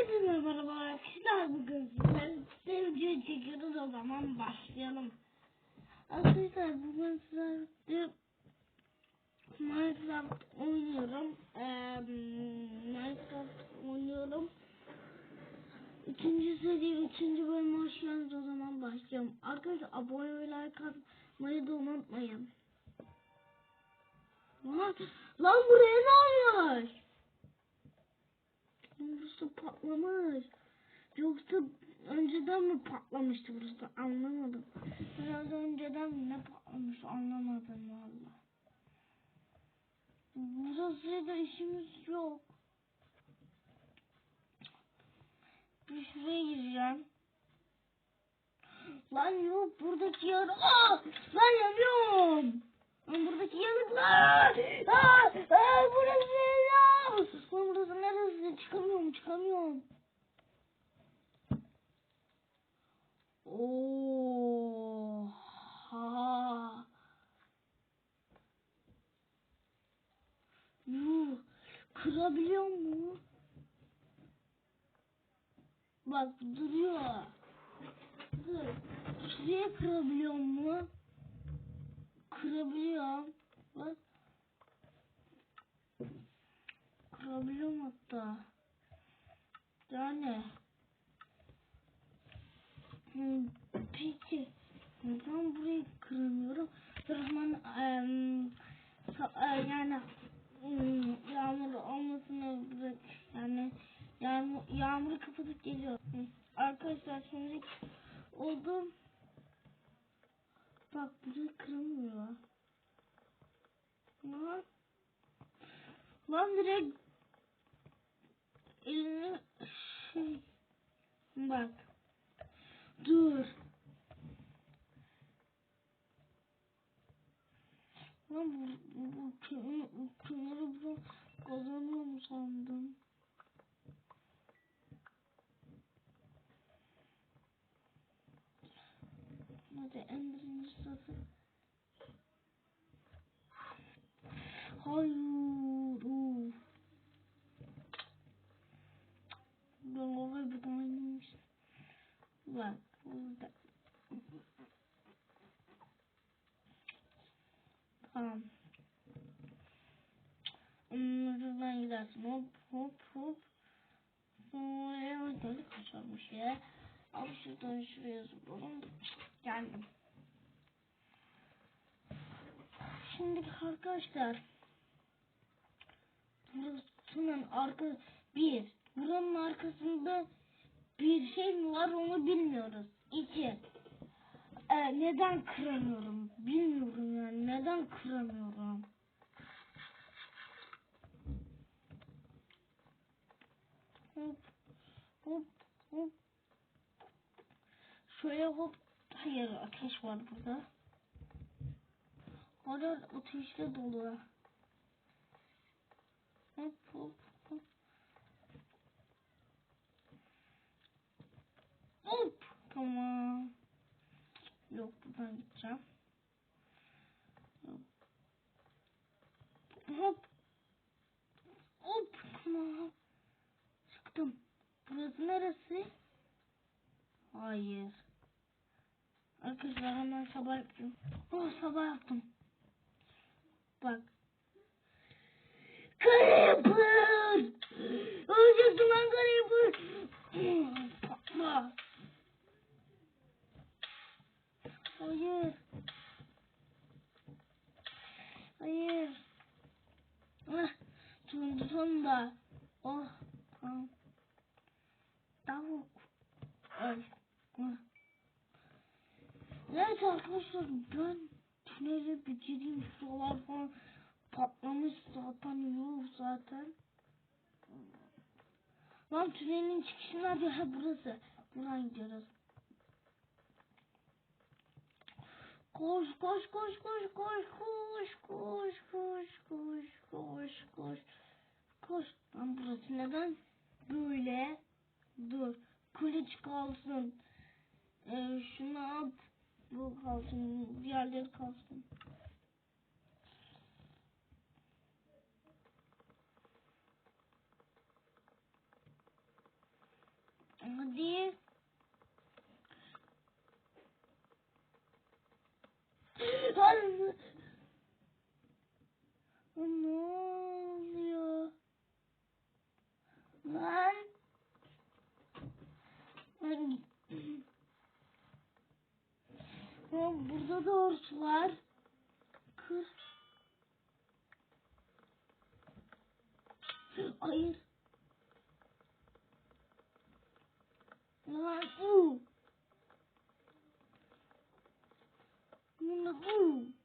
Hepinize merhaba arkadaşlar bugün sizler size video çekiyoruz o zaman başlayalım. Arkadaşlar bugün sizlerle Minecraft oynuyorum. Ee, Minecraft oynuyorum. Üçüncü seri, üçüncü bölüm hoş geldiniz o zaman başlayalım. Arkadaşlar abone ve like atmayı da unutmayın. Lan, lan buraya ne olmuş? Burası patlamış. Yoksa önceden mi patlamıştı burası anlamadım. Biraz önceden ne patlamış anlamadım valla. Burası da işimiz yok. Bir şuraya gireceğim. Lan yok buradaki yer... Aa! Lan yanıyorum. Lan buradaki yanıklar. Aa! Aa! Burası ya. Lan burası neresi? Çıkamıyorum çıkamıyorum. Oha. Yuh. Kırabiliyor mu? Bak duruyor. Dur. Şuraya kırabiliyor mu? Kırabiliyorum. Bak. Kırabiliyorum hatta. Yani. Hmm, Peki. Neden burayı kıramıyorum? Rahman em, sa- e, yani hmm, yağmur olmasını bırak. Yani yağmur, yağmuru kapatıp geliyor. Hı. Arkadaşlar şimdi oldu. Bak burayı kıramıyor. Lan. Lan direkt elini şey bak. Dur. Lan bu, bu, kö- bu köneri bu kazanıyor mu sandım? Hadi en birinci sırası. Hayır. Uf. Ben oraya bir oynamış. Bak burada. Tamam. Şuradan gidersin. Hop hop hop. Sonra deli kaçarmış ya. Al şuradan şuraya zıplayalım. Geldim. Şimdi arkadaşlar. Burasının arka bir. Buranın arkasında bir şey mi var onu bilmiyoruz. İki. Ee, neden kıramıyorum? Bilmiyorum yani. Neden kıramıyorum? Hop hop hop. Şöyle hop. Hayır ateş var burada. Orada ateşle dolu. Hop hop hop. Hop. Tamam. Yok buradan gideceğim. Hop. Hop. Hop. Çıktım. Burası neresi? Hayır. Arkadaşlar hemen sabah yapıyorum. Oh sabah yaptım. Bak. Creeper! Ölecektim lan Creeper! Patla. Hayır. Hayır. Ah, sonunda. Oh, tamam. Tavuk. Ay. Ah. Evet arkadaşlar ben tüneli bitireyim. Şuralar falan patlamış zaten yok zaten. Lan tünelin çıkışı nerede? Ha burası. Buradan gidiyoruz. Koş koş koş koş koş koş koş koş koş koş koş. Burası neden böyle? Dur. Kılıç kalsın. Ee, şunu at. Bu kalsın. Diğerleri kalsın. Hadi. Hadi. Ne oluyor? Lan burada da ors var. Kır. Hayır. Lan u. Lan u.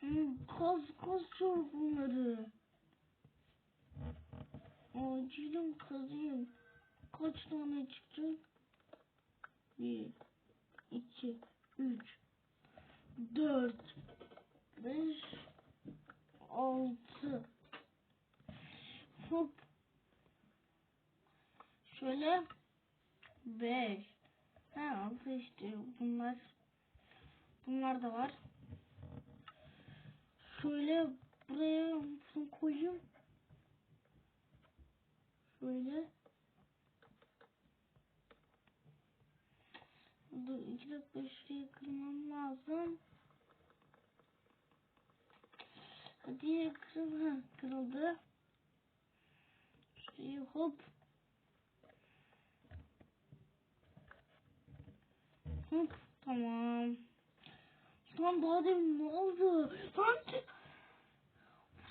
Hmm, Kaz kaz çok bunları. Acilen kazıyım. Kaç tane çıkacak? Bir, iki, üç, dört, beş, altı. Hop. Şöyle beş. Ha işte bunlar. Bunlar da var. Şöyle buraya şunu koyayım. Şöyle. Dur iki dakika şurayı kırmam lazım. Hadi kırıl. Kırıldı. Şurayı hop. Hop tamam. Lan daha demin ne oldu? Lan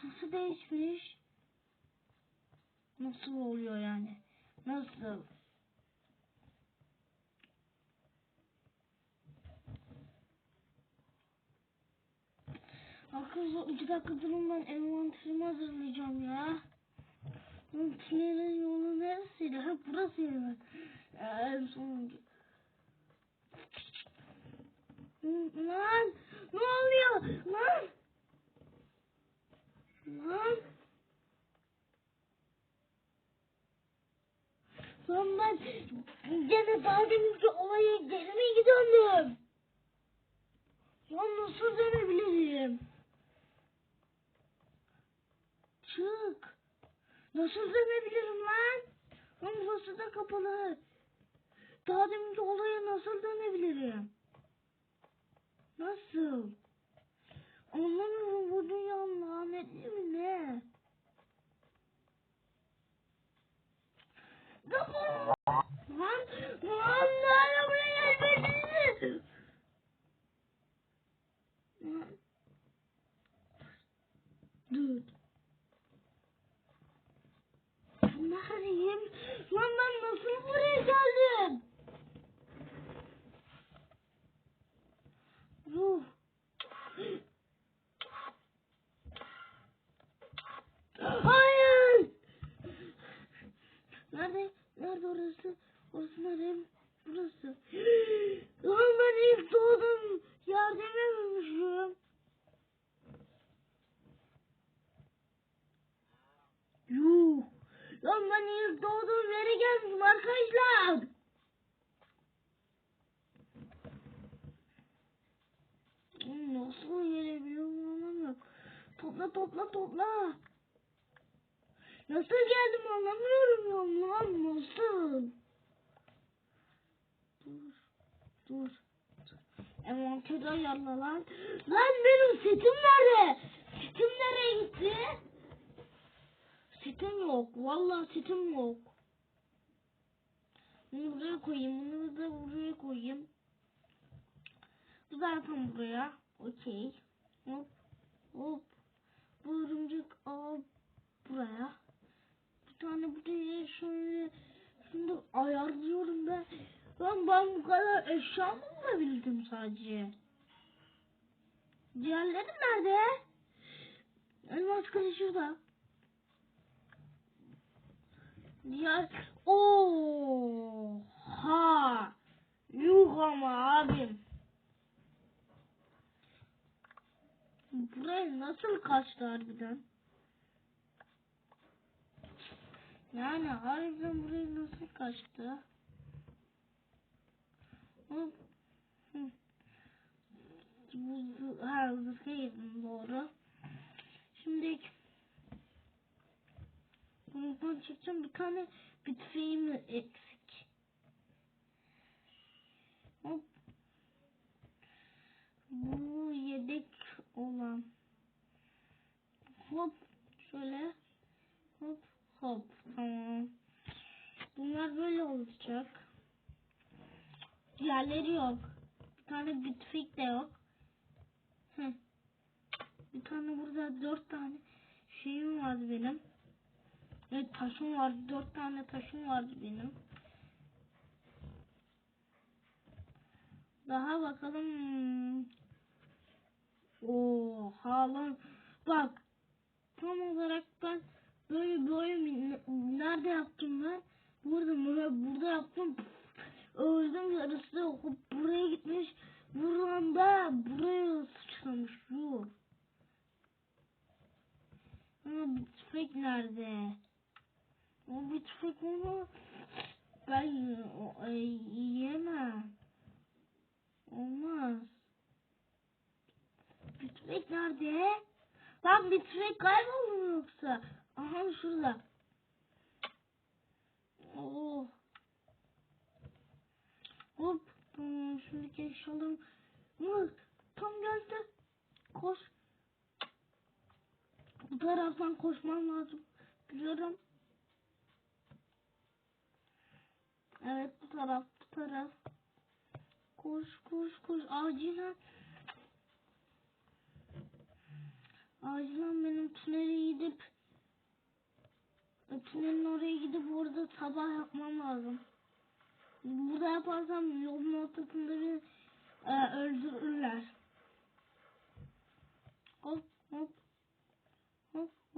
Burası değişmiş. Nasıl oluyor yani? Nasıl? Arkadaşlar iki dakika durun ben envanterimi hazırlayacağım ya. Lan Tünelin yolu neresiydi? Ha burasıydı. Ya, en sonuncu. Lan ne oluyor? Lan Lan Lan ben gene daha deminki olaya geri mi döndüm? Lan nasıl dönebilirim? Çık. Nasıl dönebilirim lan? Lan burası da kapalı. Daha deminki olaya nasıl dönebilirim? Nasıl? Anlamıyorum bu dünya lanetli mi ne? Lan lan lan buraya gelmediniz. Dur. Neredeyim? Lan ben nasıl buraya geldim? Hayır. Nerede? Nerede orası? Orası nerede? Burası. Lan ben ilk doğdum. Yerde mi ölmüşüm? Yuh. Lan ben ilk doğduğum yere gelmişim arkadaşlar. Hmm, Nasıl gelebiliyorum anlamıyorum. Topla topla topla. Nasıl geldim anlamıyorum ya lan nasıl? Dur dur. Envanteri ayarla lan. Lan benim setim nerede? Setim nereye gitti? Setim yok. Vallahi setim yok. Bunu buraya koyayım. Bunu da buraya koyayım. Bu zaten buraya. Okey. Hop. Hop. Bu örümcek al buraya. Bir tane buraya şöyle şimdi ayarlıyorum ben. Ben, ben bu kadar eşya mı bulabildim sadece? Diğerleri nerede? Elmas kılıcı şurada. Diğer... Oha! Yuh ama abim. Buraya nasıl kaçtı harbiden? Yani harbiden buraya nasıl kaçtı? Hı. Hı. Bu ha zırha girdim doğru. Şimdi bundan çekeceğim bir tane bir tüfeğim eksik. Hop. Bu yedek olan. Hop şöyle. Hop hop tamam. Bunlar böyle olacak. Diğerleri yok. Bir tane bir tüfek de yok. Bir tane burada dört tane şeyim vardı benim. Evet taşım vardı. Dört tane taşım vardı benim. Daha bakalım. Oo, lan. Bak. Tam olarak ben böyle bir nerede yaptım ben? Burada burada, yaptım. Öldüm yarısı buraya gitmiş. Buradan da buraya sıçramış. Yuh. Ama bir tüfek nerede? O bir tüfek onu ben o, e, yiyemem. Olmaz. Bir tüfek nerede? Lan bir tüfek kayboldu mu yoksa? Aha şurada. Oh. Hop. Tamam şimdi geçelim. Bak tam geldi. Koş. Bu taraftan koşmam lazım. Biliyorum. Evet bu taraf bu taraf. Koş koş koş acilen. Acilen benim tünele gidip tünelin oraya gidip orada sabah yapmam lazım. Burada yaparsam yolun ortasında beni e, öldürürler. Hop hop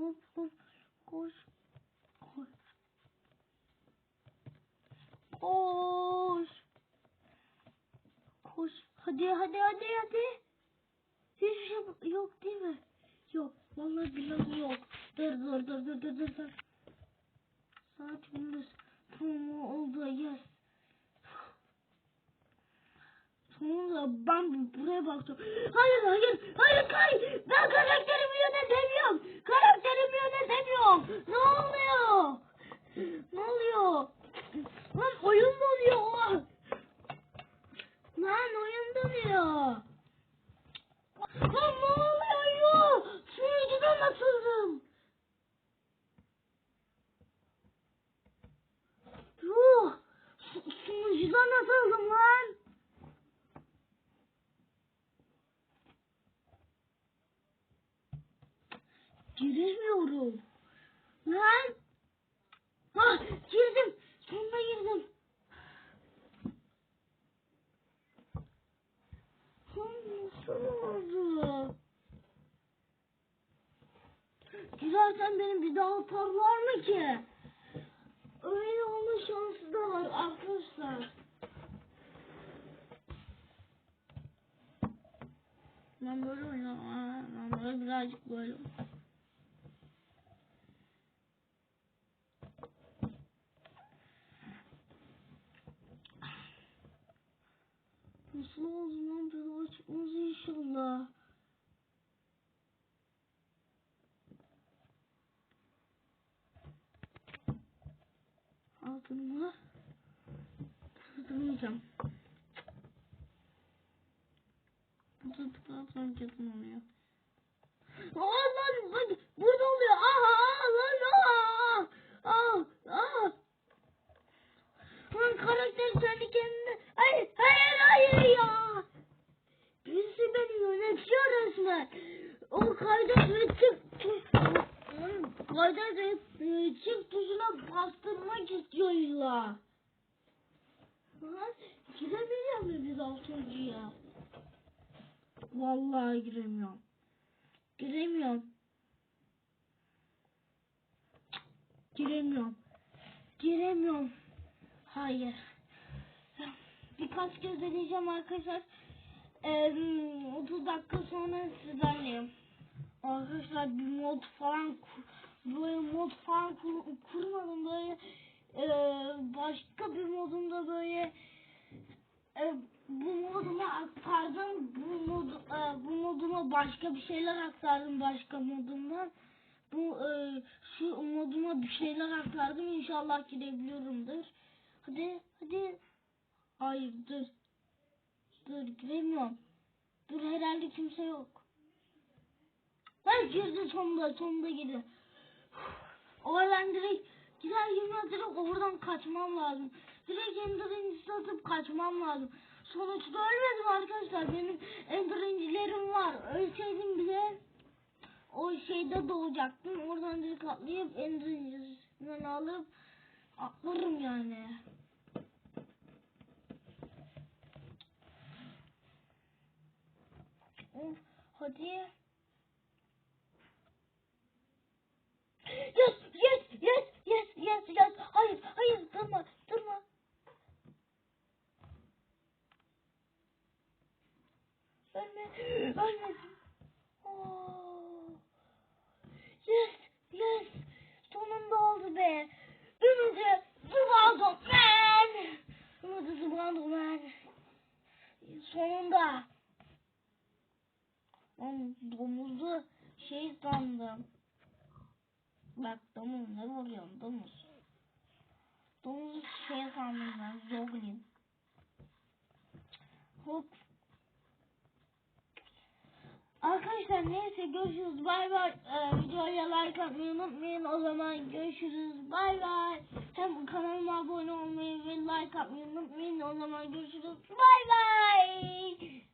hop hop koş koş koş koş hadi hadi hadi hadi hiçbir şey yok değil mi? Yok vallahi billahi yok. Dur dur dur dur dur dur dur. Saat gündüz. Oldu yes. Sonunda ben buraya baktım. Hayır hayır hayır hayır. Ben karakterimi yönetemiyorum. Karakterimi yönetemiyorum. Ne oluyor? Ne oluyor? Lan oyun donuyor. Lan oyun donuyor. Lan ne oluyor? Sunucudan atıldım. Yuh. Su- Sunucudan atıldım lan. Giremiyorum. Lan. Ha girdim. Sonunda girdim. Nasıl oldu? Girersen beni bir daha atarlar mı ki? Öyle olma şansı da var arkadaşlar. Ben böyle oynamam. Ben böyle birazcık böyle. Nasıl oldu lan bir daha çıkmaz inşallah. Altını tutmayacağım. Bu tutuklarsan kesin oluyor. Aa lan lan burada oluyor. Aha aa, lan aa. Aa aa. Lan karakter kendi kendine. Hayır hayır hayır ya. Birisi beni yönetiyor resmen. O kaydet ve çık tuş. Lan Kaydet ve e, çık tuşuna bastırmak istiyor illa. Lan girebiliyor mu biz altıncıya? Vallahi giremiyorum. Giremiyorum. Giremiyorum. Giremiyorum. Hayır. Birkaç kez deneyeceğim arkadaşlar. Ee, 30 dakika sonra sizlerleyim. Arkadaşlar bir mod falan böyle mod falan kur, kurmadım böyle e, başka bir modumda böyle e, bu moduma aktardım bu mod e, Sonra başka bir şeyler aktardım başka modumdan. Bu e, şu moduma bir şeyler aktardım. İnşallah girebiliyorumdur. Hadi hadi. Hayır dur. Dur giremiyorum. Dur herhalde kimse yok. Hayır girdi sonunda sonunda girdi. Oradan direkt gider girmez direkt oradan kaçmam lazım. Direkt enderencisi atıp kaçmam lazım. Sonuçta ölmedim arkadaşlar. Benim enderencilerim var. Ölseydim bile o şeyde doğacaktım. Oradan direkt atlayıp enderencisinden alıp atlarım yani. Hadi. Yes, yes, yes, yes, yes, yes. Hayır, hayır, durma, durma. Ölme, ölmedim. Oh. Yes, yes. Sonunda oldu be. Ümidi zıvandım ben. Ümidi zıvandım ben. Sonunda. Lan domuzu şey sandım. Bak domuz ne vuruyorsun domuz. Domuzu şey sandım ben zoglin. Hop. Arkadaşlar neyse görüşürüz bay bay. Ee, videoya like atmayı unutmayın. O zaman görüşürüz bay bay. Hem kanalıma abone olmayı ve like atmayı unutmayın. O zaman görüşürüz bay bay.